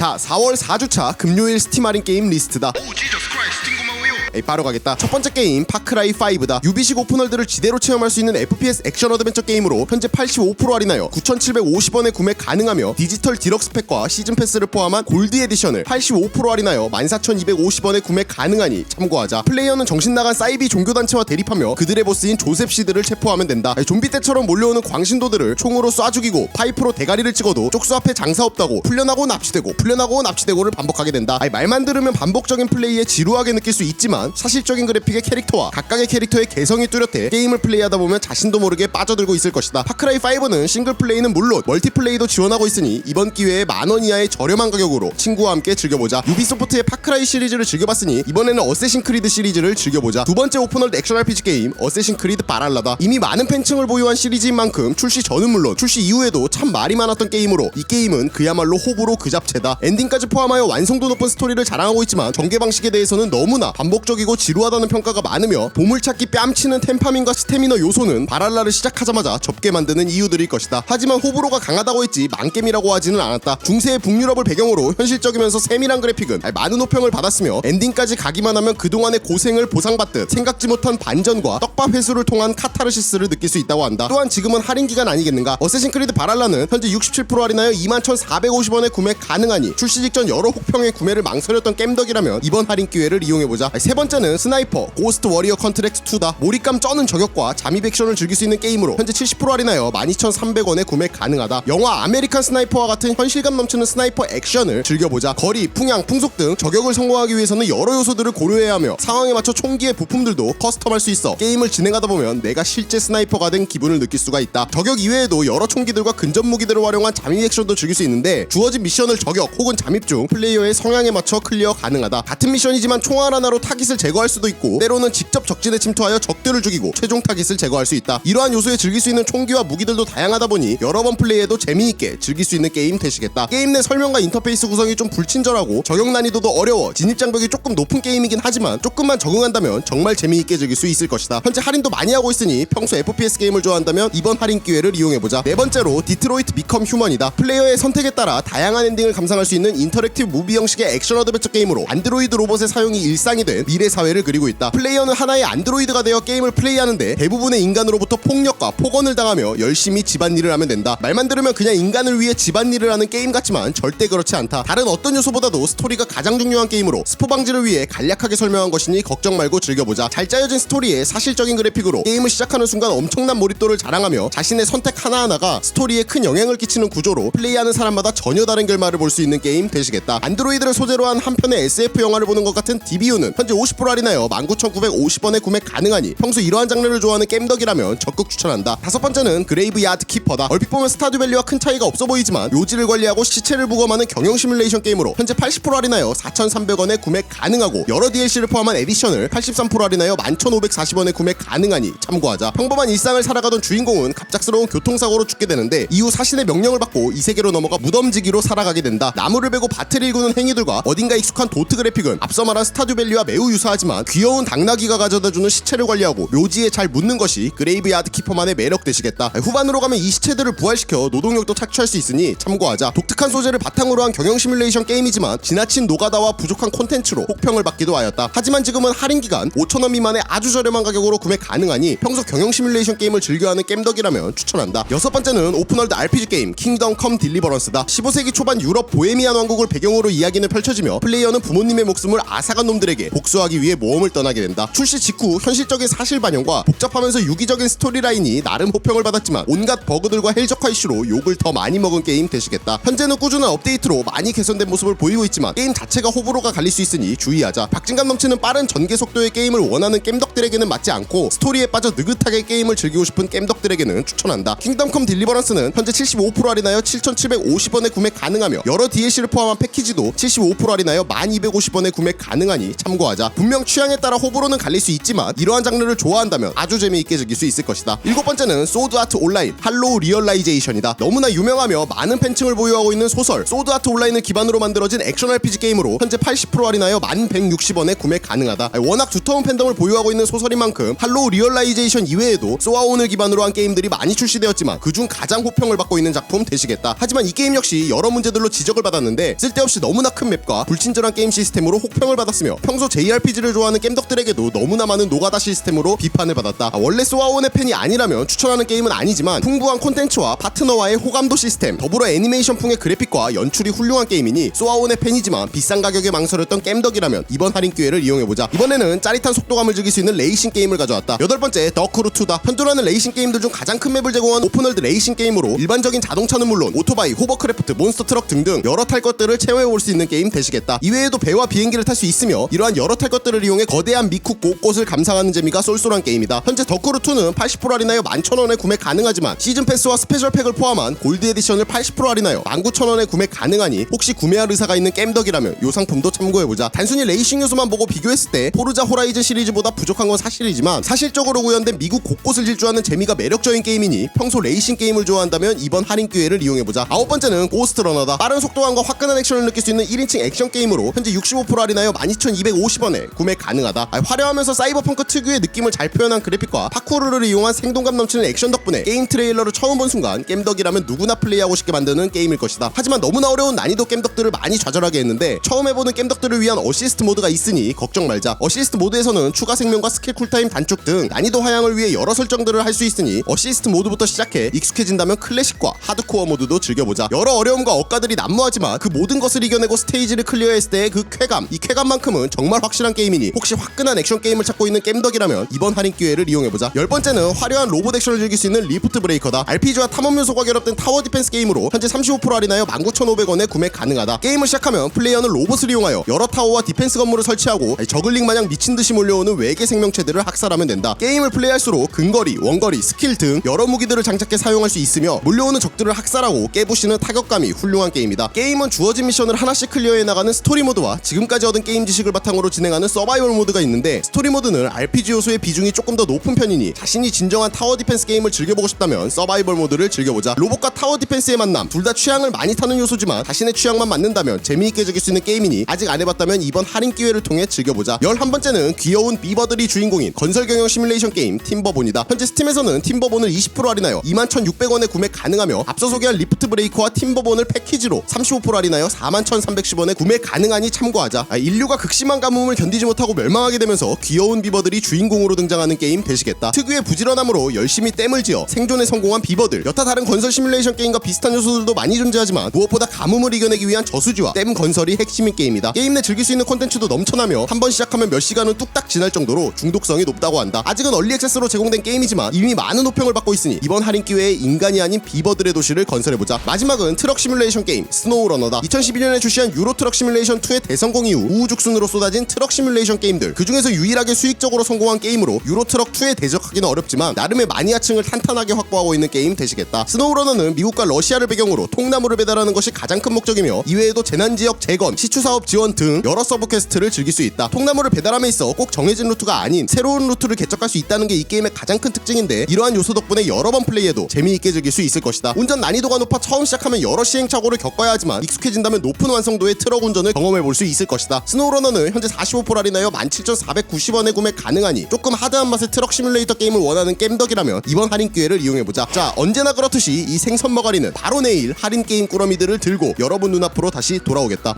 자 4월 4주차 금요일 스팀 할인 게임 리스트다. Oh, 바로 가겠다. 첫 번째 게임 파크라이 5다. 유비식 오픈월드를 지대로 체험할 수 있는 FPS 액션 어드벤처 게임으로 현재 85% 할인하여 9,750원에 구매 가능하며 디지털 디럭스 팩과 시즌 패스를 포함한 골드 에디션을 85% 할인하여 14,250원에 구매 가능하니 참고하자. 플레이어는 정신 나간 사이비 종교 단체와 대립하며 그들의 보스인 조셉 시드를 체포하면 된다. 좀비 때처럼 몰려오는 광신도들을 총으로 쏴 죽이고 파이프로 대가리를 찍어도 쪽수 앞에 장사 없다고 풀려나고 납치되고 풀려나고 납치되고를 반복하게 된다. 말만 들으면 반복적인 플레이에 지루하게 느낄 수 있지만 사실적인 그래픽의 캐릭터와 각각의 캐릭터의 개성이 뚜렷해 게임을 플레이하다 보면 자신도 모르게 빠져들고 있을 것이다. 파크라이 5는 싱글 플레이는 물론 멀티플레이도 지원하고 있으니 이번 기회에 만 원 이하의 저렴한 가격으로 친구와 함께 즐겨보자. 유비소프트의 파크라이 시리즈를 즐겨봤으니 이번에는 어쌔신 크리드 시리즈를 즐겨보자. 두 번째 오픈월드 액션 RPG 게임 어쌔신 크리드 바랄라다. 이미 많은 팬층을 보유한 시리즈인 만큼 출시 전은 물론 출시 이후에도 참 말이 많았던 게임으로 이 게임은 그야말로 호불호 그 잡채다. 엔딩까지 포함하여 완성도 높은 스토리를 자랑하고 있지만 전개 방식에 대해서는 너무나 반복적 이고 지루하다는 평가가 많으며 보물찾기 뺨치는 템파밍과 스태미너 요소는 바랄라를 시작하자마자 접게 만드는 이유들일 것이다. 하지만 호불호가 강하다고 했지 망겜이라고 하지는 않았다. 중세의 북유럽을 배경으로 현실적이면서 세밀한 그래픽은 많은 호평을 받았으며 엔딩까지 가기만 하면 그동안의 고생을 보상받듯 생각지 못한 반전과 떡밥 회수를 통한 카타르시스를 느낄 수 있다고 한다. 또한 지금은 할인 기간 아니겠는가? 어쌔신 크리드 바랄라는 현재 67% 할인하여 21,450원에 구매 가능하니 출시 직전 여러 혹평의 구매를 망설였던 겜덕이라면 이번 할인 기회를 이용해보자. 세 번째는 스나이퍼 고스트 워리어 컨트랙트 2다. 몰입감 쩌는 저격과 잠입 액션을 즐길 수 있는 게임으로 현재 70% 할인하여 12,300원에 구매 가능하다. 영화 아메리칸 스나이퍼와 같은 현실감 넘치는 스나이퍼 액션을 즐겨보자. 거리, 풍향, 풍속 등 저격을 성공하기 위해서는 여러 요소들을 고려해야 하며 상황에 맞춰 총기의 부품들도 커스텀할 수 있어 게임을 진행하다 보면 내가 실제 스나이퍼가 된 기분을 느낄 수가 있다. 저격 이외에도 여러 총기들과 근접 무기들을 활용한 잠입 액션도 즐길 수 있는데 주어진 미션을 저격 혹은 잠입 중 플레이어의 성향에 맞춰 클리어 가능하다. 같은 미션이지만 총알 하나로 타깃 을 제거할 수도 있고 때로는 직접 적진에 침투하여 적들을 죽이고 최종 타깃을 제거할 수 있다. 이러한 요소에 즐길 수 있는 총기와 무기들도 다양하다 보니 여러 번 플레이해도 재미있게 즐길 수 있는 게임 되시겠다. 게임 내 설명과 인터페이스 구성이 좀 불친절하고 적용 난이도도 어려워 진입 장벽이 조금 높은 게임이긴 하지만 조금만 적응한다면 정말 재미있게 즐길 수 있을 것이다. 현재 할인도 많이 하고 있으니 평소 FPS 게임을 좋아한다면 이번 할인 기회를 이용해보자. 네 번째로 디트로이트 비컴 휴먼이다. 플레이어의 선택에 따라 다양한 엔딩을 감상할 수 있는 인터랙티브 무비 형식의 액션 어드벤처 게임으로 안드로이드 로봇의 사용이 일상이 된 미래 사회를 그리고 있다. 플레이어는 하나의 안드로이드가 되어 게임을 플레이하는데 대부분의 인간으로부터 폭력과 폭언을 당하며 열심히 집안일을 하면 된다. 말만 들으면 그냥 인간을 위해 집안일을 하는 게임 같지만 절대 그렇지 않다. 다른 어떤 요소보다도 스토리가 가장 중요한 게임으로 스포 방지를 위해 간략하게 설명한 것이니 걱정 말고 즐겨보자. 잘 짜여진 스토리에 사실적인 그래픽으로 게임을 시작하는 순간 엄청난 몰입도를 자랑하며 자신의 선택 하나하나가 스토리에 큰 영향을 끼치는 구조로 플레이하는 사람마다 전혀 다른 결말을 볼 수 있는 게임 되시겠다. 안드로이드를 소재로 한 한 편의 SF 영화를 보는 것 같은 DBU는 현재 50% 할인하여 19,950원에 구매 가능하니 평소 이러한 장르를 좋아하는 겜덕이라면 적극 추천한다. 다섯 번째는 그레이브 야드 키퍼다. 얼핏 보면 스타듀 밸류와 큰 차이가 없어 보이지만 묘지를 관리하고 시체를 부검하는 경영 시뮬레이션 게임으로 현재 80% 할인하여 4,300원에 구매 가능하고 여러 DLC를 포함한 에디션을 83% 할인하여 11,540원에 구매 가능하니 참고하자. 평범한 일상을 살아가던 주인공은 갑작스러운 교통사고로 죽게 되는데 이후 사신의 명령을 받고 이 세계로 넘어가 무덤지기로 살아가게 된다. 나무를 베고 밭을 일구는 행위들과 어딘가 익숙한 도트 그래픽은 앞서 말한 스타듀 밸류와 매우 유사하지만 귀여운 당나귀가 가져다주는 시체를 관리하고 묘지에 잘 묻는 것이 그레이브 야드 키퍼만의 매력 되시겠다. 후반으로 가면 이 시체들을 부활시켜 노동력도 착취할 수 있으니 참고하자. 독특한 소재를 바탕으로 한 경영 시뮬레이션 게임이지만 지나친 노가다와 부족한 콘텐츠로 혹평을 받기도 하였다. 하지만 지금은 할인 기간 5천원 미만의 아주 저렴한 가격으로 구매 가능하니 평소 경영 시뮬레이션 게임을 즐겨하는 겜덕이라면 추천한다. 여섯 번째는 오픈월드 RPG 게임 킹덤 컴 딜리버런스다. 15세기 초반 유럽 보헤미안 왕국을 배경으로 이야기는 펼쳐지며 플레이어는 부모님의 목숨을 앗아간 놈들에게 복 수하기 위해 모험을 떠나게 된다. 출시 직후 현실적인 사실 반영과 복잡하면서 유기적인 스토리라인이 나름 호평을 받았지만 온갖 버그들과 헬적화 이슈로 욕을 더 많이 먹은 게임 되시겠다. 현재는 꾸준한 업데이트로 많이 개선된 모습을 보이고 있지만 게임 자체가 호불호가 갈릴 수 있으니 주의하자. 박진감 넘치는 빠른 전개 속도의 게임을 원하는 겜덕들에게는 맞지 않고 스토리에 빠져 느긋하게 게임을 즐기고 싶은 겜덕들에게는 추천한다. 킹덤컴 딜리버런스는 현재 75% 할인하여 7,750원에 구매 가능하며 여러 DLC를 포함한 패키지도 75% 할인하여 1,250원에 구매 가능하니 참고하자. 분명 취향에 따라 호불호는 갈릴 수 있지만 이러한 장르를 좋아한다면 아주 재미있게 즐길 수 있을 것이다. 일곱 번째는 소드 아트 온라인 할로우 리얼라이제이션이다. 너무나 유명하며 많은 팬층을 보유하고 있는 소설 소드 아트 온라인을 기반으로 만들어진 액션 RPG 게임으로 현재 80% 할인하여 1160원에 구매 가능하다. 워낙 두터운 팬덤을 보유하고 있는 소설인 만큼 할로우 리얼라이제이션 이외에도 소아온을 기반으로 한 게임들이 많이 출시되었지만 그중 가장 호평을 받고 있는 작품 되시겠다. 하지만 이 게임 역시 여러 문제들로 지적을 받았는데 쓸데없이 너무나 큰 맵과 불친절한 게임 시스템으로 혹평을 받았으며 평소 JRPG 를 좋아하는 겜덕들에게도 너무나 많은 노가다 시스템으로 비판을 받았다. 아, 원래 소아온의 팬이 아니라면 추천하는 게임은 아니지만 풍부한 콘텐츠와 파트너와의 호감도 시스템 더불어 애니메이션풍의 그래픽과 연출이 훌륭한 게임이니 소아온의 팬이지만 비싼 가격에 망설였던 겜덕이라면 이번 할인 기회를 이용해보자. 이번에는 짜릿한 속도감을 즐길 수 있는 레이싱 게임을 가져왔다. 여덟 번째 더크루2다. 현존하는 레이싱 게임들 중 가장 큰 맵을 제공한 오픈월드 레이싱 게임으로 일반적인 자동차는 물론 오토바이, 호버크래프트, 몬스터 트럭 등등 여러 탈 것들을 체험해볼 수 있는 게임 되시겠다. 이외에도 배와 비행기를 탈 수 있으며 이러한 여러 탈 것들을 이용해 거대한 미쿡 곳곳을 감상하는 재미가 쏠쏠한 게임이다. 현재 더크루2는 80% 할인하여 11,000원에 구매 가능하지만 시즌 패스와 스페셜 팩을 포함한 골드 에디션을 80% 할인하여 19,000원에 구매 가능하니 혹시 구매할 의사가 있는 겜덕이라면 이 상품도 참고해보자. 단순히 레이싱 요소만 보고 비교했을 때 포르자 호라이즌 시리즈보다 부족한 건 사실이지만 사실적으로 구현된 미국 곳곳을 질주하는 재미가 매력적인 게임이니 평소 레이싱 게임을 좋아한다면 이번 할인 기회를 이용해보자. 아홉 번째는 고스트 러너다. 빠른 속도감과 화끈한 액션을 느낄 수 있는 1인칭 액션 게임으로 현재 65% 할인하여 12,250원에 구매 가능하다. 아, 화려하면서 사이버펑크 특유의 느낌을 잘 표현한 그래픽과 파쿠르를 이용한 생동감 넘치는 액션 덕분에 게임 트레일러를 처음 본 순간 겜덕이라면 누구나 플레이하고 싶게 만드는 게임일 것이다. 하지만 너무나 어려운 난이도 겜덕들을 많이 좌절하게 했는데 처음 해보는 겜덕들을 위한 어시스트 모드가 있으니 걱정 말자. 어시스트 모드에서는 추가 생명과 스킬 쿨타임 단축 등 난이도 하향을 위해 여러 설정들을 할 수 있으니 어시스트 모드부터 시작해 익숙해진다면 클래식과 하드코어 모드도 즐겨보자. 여러 어려움과 억가들이 난무하지만 그 모든 것을 이겨내고 스테이지를 클리어했을 때의 그 쾌감, 이 쾌감만큼은 정말 확실한 게임이니 혹시 화끈한 액션 게임을 찾고 있는 겜덕이라면 이번 할인 기회를 이용해보자. 열 번째는 화려한 로봇 액션을 즐길 수 있는 리프트 브레이커다. RPG와 탐험 요소가 결합된 타워 디펜스 게임으로 현재 35% 할인하여 19,500원에 구매 가능하다. 게임을 시작하면 플레이어는 로봇을 이용하여 여러 타워와 디펜스 건물을 설치하고 저글링 마냥 미친 듯이 몰려오는 외계 생명체들을 학살하면 된다. 게임을 플레이할수록 근거리, 원거리, 스킬 등 여러 무기들을 장착해 사용할 수 있으며 몰려오는 적들을 학살하고 깨부시는 타격감이 훌륭한 게임이다. 게임은 주어진 미션을 하나씩 클리어해 나가는 스토리 모드와 지금까지 얻은 게임 지식을 바탕으로 진행하는 서바이벌 모드가 있는데 스토리 모드는 RPG 요소의 비중이 조금 더 높은 편이니 자신이 진정한 타워 디펜스 게임을 즐겨보고 싶다면 서바이벌 모드를 즐겨보자. 로봇과 타워 디펜스의 만남 둘 다 취향을 많이 타는 요소지만 자신의 취향만 맞는다면 재미있게 즐길 수 있는 게임이니 아직 안 해봤다면 이번 할인 기회를 통해 즐겨보자. 11번째는 귀여운 비버들이 주인공인 건설 경영 시뮬레이션 게임 팀버본이다. 현재 스팀에서는 팀버본을 20% 할인하여 21,600원에 구매 가능하며 앞서 소개한 리프트 브레이커와 팀버본을 패키지로 35% 할인하여 41,310원에 구매 가능하니 참고하자. 아, 인류가 극심한 가뭄을 견 디지 못하고 멸망하게 되면서 귀여운 비버들이 주인공으로 등장하는 게임 되시겠다. 특유의 부지런함으로 열심히 댐을 지어 생존에 성공한 비버들. 여타 다른 건설 시뮬레이션 게임과 비슷한 요소들도 많이 존재하지만 무엇보다 가뭄을 이겨내기 위한 저수지와 댐 건설이 핵심인 게임이다. 게임 내 즐길 수 있는 콘텐츠도 넘쳐나며 한 번 시작하면 몇 시간은 뚝딱 지날 정도로 중독성이 높다고 한다. 아직은 얼리 액세스로 제공된 게임이지만 이미 많은 호평을 받고 있으니 이번 할인 기회에 인간이 아닌 비버들의 도시를 건설해보자. 마지막은 트럭 시뮬레이션 게임 스노우러너다. 2012년에 출시한 유로 트럭 시뮬레이션 2의 대성공 이후 우후죽순으로 쏟아진 트럭 시뮬레이션 게임들. 그 중에서 유일하게 수익적으로 성공한 게임으로 유로 트럭 2에 대적하기는 어렵지만 나름의 마니아층을 탄탄하게 확보하고 있는 게임 되시겠다. 스노우러너는 미국과 러시아를 배경으로 통나무를 배달하는 것이 가장 큰 목적이며 이외에도 재난 지역 재건, 시추 사업 지원 등 여러 서브 퀘스트를 즐길 수 있다. 통나무를 배달함에 있어 꼭 정해진 루트가 아닌 새로운 루트를 개척할 수 있다는 게 이 게임의 가장 큰 특징인데 이러한 요소 덕분에 여러 번 플레이해도 재미있게 즐길 수 있을 것이다. 운전 난이도가 높아 처음 시작하면 여러 시행착오를 겪어야 하지만 익숙해진다면 높은 완성도의 트럭 운전을 경험해 볼 수 있을 것이다. 스노우러너는 현재 45% 할인하여 17,490원에 구매 가능하니 조금 하드한 맛의 트럭 시뮬레이터 게임을 원하는 겜덕이라면 이번 할인 기회를 이용해보자. 자 언제나 그렇듯이 이 생선 머가리는 바로 내일 할인 게임 꾸러미들을 들고 여러분 눈앞으로 다시 돌아오겠다.